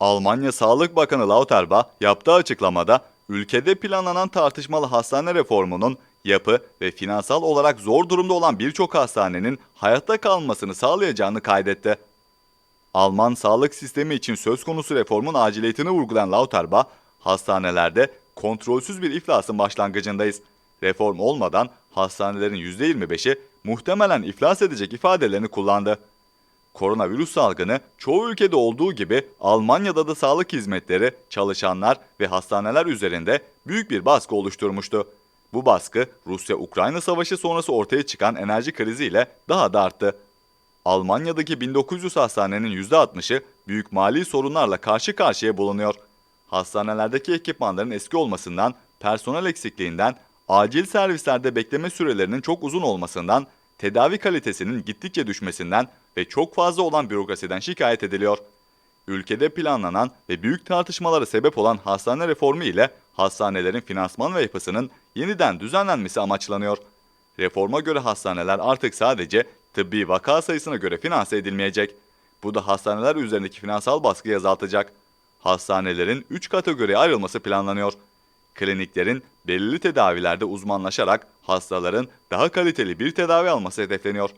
Almanya Sağlık Bakanı Lauterbach yaptığı açıklamada ülkede planlanan tartışmalı hastane reformunun yapı ve finansal olarak zor durumda olan birçok hastanenin hayatta kalmasını sağlayacağını kaydetti. Alman sağlık sistemi için söz konusu reformun aciliyetini vurgulayan Lauterbach, hastanelerde kontrolsüz bir iflasın başlangıcındayız. Reform olmadan hastanelerin %25'i muhtemelen iflas edecek ifadelerini kullandı. Koronavirüs salgını çoğu ülkede olduğu gibi Almanya'da da sağlık hizmetleri, çalışanlar ve hastaneler üzerinde büyük bir baskı oluşturmuştu. Bu baskı Rusya-Ukrayna savaşı sonrası ortaya çıkan enerji kriziyle daha da arttı. Almanya'daki 1900 hastanenin %60'ı büyük mali sorunlarla karşı karşıya bulunuyor. Hastanelerdeki ekipmanların eski olmasından, personel eksikliğinden, acil servislerde bekleme sürelerinin çok uzun olmasından, tedavi kalitesinin gittikçe düşmesinden ve çok fazla olan bürokrasiden şikayet ediliyor. Ülkede planlanan ve büyük tartışmalara sebep olan hastane reformu ile hastanelerin finansman ve yapısının yeniden düzenlenmesi amaçlanıyor. Reforma göre hastaneler artık sadece tıbbi vaka sayısına göre finanse edilmeyecek. Bu da hastaneler üzerindeki finansal baskıyı azaltacak. Hastanelerin 3 kategoriye ayrılması planlanıyor. Kliniklerin belirli tedavilerde uzmanlaşarak hastaların daha kaliteli bir tedavi alması hedefleniyor.